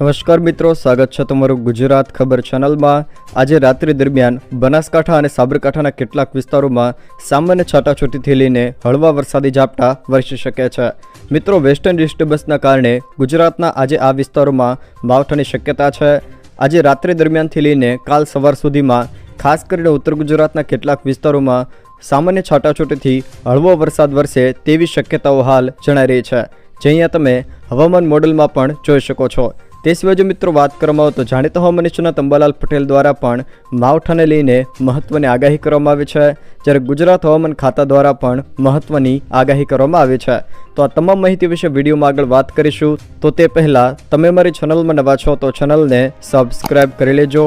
નમસ્કાર મિત્રો, સ્વાગત છે તમારું ગુજરાત ખબર ચેનલમાં. આજે રાત્રિ દરમિયાન બનાસકાંઠા અને સાબરકાંઠાના કેટલાક વિસ્તારોમાં સામાન્ય છાટાછૂટીથી લઈને હળવા વરસાદી ઝાપટા વરસી શકે છે. મિત્રો વેસ્ટર્ન ડિસ્ટર્બન્સના કારણે ગુજરાતના આજે આ વિસ્તારોમાં માવઠાની શક્યતા છે. આજે રાત્રિ દરમિયાનથી લઈને કાલ સવાર સુધીમાં, ખાસ કરીને ઉત્તર ગુજરાતના કેટલાક વિસ્તારોમાં સામાન્ય છાટાછૂટીથી હળવો વરસાદ વરસે તેવી શક્યતાઓ હાલ જણાઈ રહી છે. જે અહીંયા તમે હવામાન મોડલમાં પણ જોઈ શકો છો. તે સિવાય જો મિત્રો વાત કરવામાં આવે તો જાણીતા હવામાન નિષ્ણાત અંબાલાલ પટેલ દ્વારા પણ માવઠાને લઈને મહત્વની આગાહી કરવામાં આવી છે. જ્યારે ગુજરાત હવામાન ખાતા દ્વારા પણ મહત્વની આગાહી કરવામાં આવી છે. તો આ તમામ માહિતી વિશે વિડીયોમાં આગળ વાત કરીશું. તો તે પહેલાં તમે મારી ચેનલમાં નવા છો તો ચેનલને સબસ્ક્રાઇબ કરી લેજો.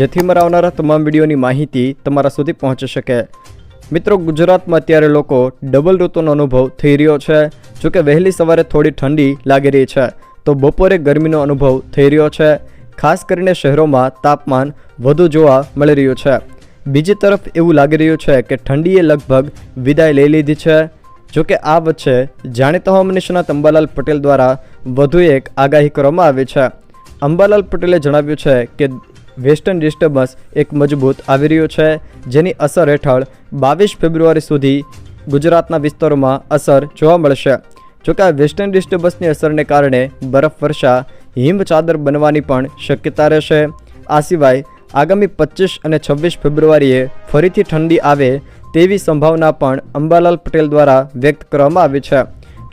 જેથી મારા આવનારા તમામ વિડીયોની માહિતી તમારા સુધી પહોંચી શકે. મિત્રો ગુજરાતમાં અત્યારે લોકો ડબલ ઋતુનો અનુભવ થઈ રહ્યો છે. જોકે વહેલી સવારે થોડી ઠંડી લાગી રહી છે, તો બપોરે ગરમીનો અનુભવ થઈ રહ્યો છે. ખાસ કરીને શહેરોમાં તાપમાન વધુ જોવા મળી રહ્યું છે. બીજી તરફ એવું લાગી રહ્યું છે કે ઠંડીએ લગભગ વિદાય લઈ લીધી છે. જોકે આ વચ્ચે જાણીતા હવામાન નિષ્ણાત અંબાલાલ પટેલ દ્વારા વધુ એક આગાહી કરવામાં આવી છે. અંબાલાલ પટેલે જણાવ્યું છે કે વેસ્ટર્ન ડિસ્ટર્બન્સ એક મજબૂત આવી રહ્યું છે, જેની અસર હેઠળ બાવીસ ફેબ્રુઆરી સુધી ગુજરાતના વિસ્તારોમાં અસર જોવા મળશે. જોકે કે વેસ્ટર્ન ડિસ્ટર્બન્સની અસરને કારણે બરફવર્ષા હિમચાદર બનવાની પણ શક્યતા રહેશે. આ સિવાય આગામી પચીસ અને છવ્વીસ ફેબ્રુઆરીએ ફરીથી ઠંડી આવે તેવી સંભાવના પણ અંબાલાલ પટેલ દ્વારા વ્યક્ત કરવામાં આવી છે.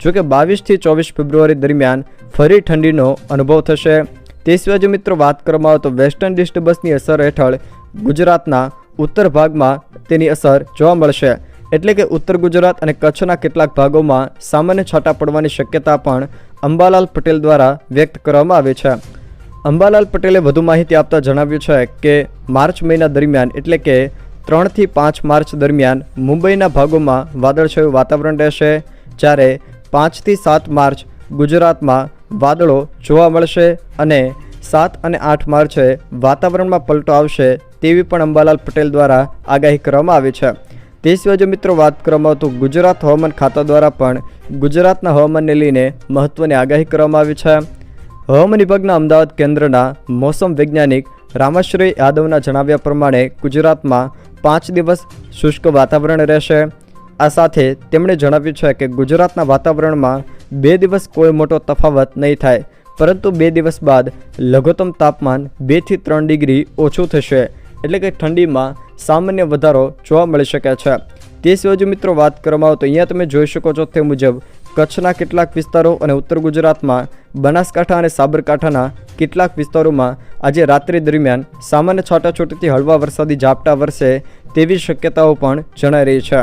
જોકે બાવીસથી ચોવીસ ફેબ્રુઆરી દરમિયાન ફરી ઠંડીનો અનુભવ થશે. તે સિવાય જો મિત્રો વાત કરવામાં આવે તો વેસ્ટર્ન ડિસ્ટર્બન્સની અસર હેઠળ ગુજરાતના ઉત્તર ભાગમાં તેની અસર જોવા મળશે. એટલે કે ઉત્તર ગુજરાત અને કચ્છના કેટલાક ભાગોમાં સામાન્ય છાંટા પડવાની શક્યતા પણ અંબાલાલ પટેલ દ્વારા વ્યક્ત કરવામાં આવી છે. અંબાલાલ પટેલે વધુ માહિતી આપતા જણાવ્યું છે કે, માર્ચ મહિના દરમિયાન એટલે કે ત્રણથી પાંચ માર્ચ દરમિયાન મુંબઈના ભાગોમાં વાદળછાયું વાતાવરણ રહેશે, જ્યારે પાંચથી સાત માર્ચ ગુજરાતમાં વાદળો જોવા મળશે અને સાત અને આઠ માર્ચે વાતાવરણમાં પલટો આવશે તેવી પણ અંબાલાલ પટેલ દ્વારા આગાહી કરવામાં આવી છે. તે સિવાય જો મિત્રો વાત કરવામાં તો ગુજરાત હવામાન ખાતા દ્વારા પણ ગુજરાતના હવામાનને લઈને મહત્ત્વની આગાહી કરવામાં આવી છે. હવામાન વિભાગના અમદાવાદ કેન્દ્રના મોસમ વૈજ્ઞાનિક રામાશ્રય યાદવના જણાવ્યા પ્રમાણે ગુજરાતમાં પાંચ દિવસ શુષ્ક વાતાવરણ રહેશે. આ સાથે તેમણે જણાવ્યું છે કે ગુજરાતના વાતાવરણમાં બે દિવસ કોઈ મોટો તફાવત નહીં થાય, પરંતુ બે દિવસ બાદ લઘુત્તમ તાપમાન બેથી ત્રણ ડિગ્રી ઓછું થશે. એટલે કે ઠંડીમાં સામાન્ય વધારો જોવા મળી શકે છે. તે સિવાય મિત્રો વાત કરવામાં આવે તો અહીંયા તમે જોઈ શકો છો તે મુજબ કચ્છના કેટલાક વિસ્તારો અને ઉત્તર ગુજરાતમાં બનાસકાંઠા અને સાબરકાંઠાના કેટલાક વિસ્તારોમાં આજે રાત્રિ દરમિયાન સામાન્ય છાંટાછૂટીથી હળવા વરસાદી ઝાપટા વરસે તેવી શક્યતાઓ પણ જણાઈ રહી છે.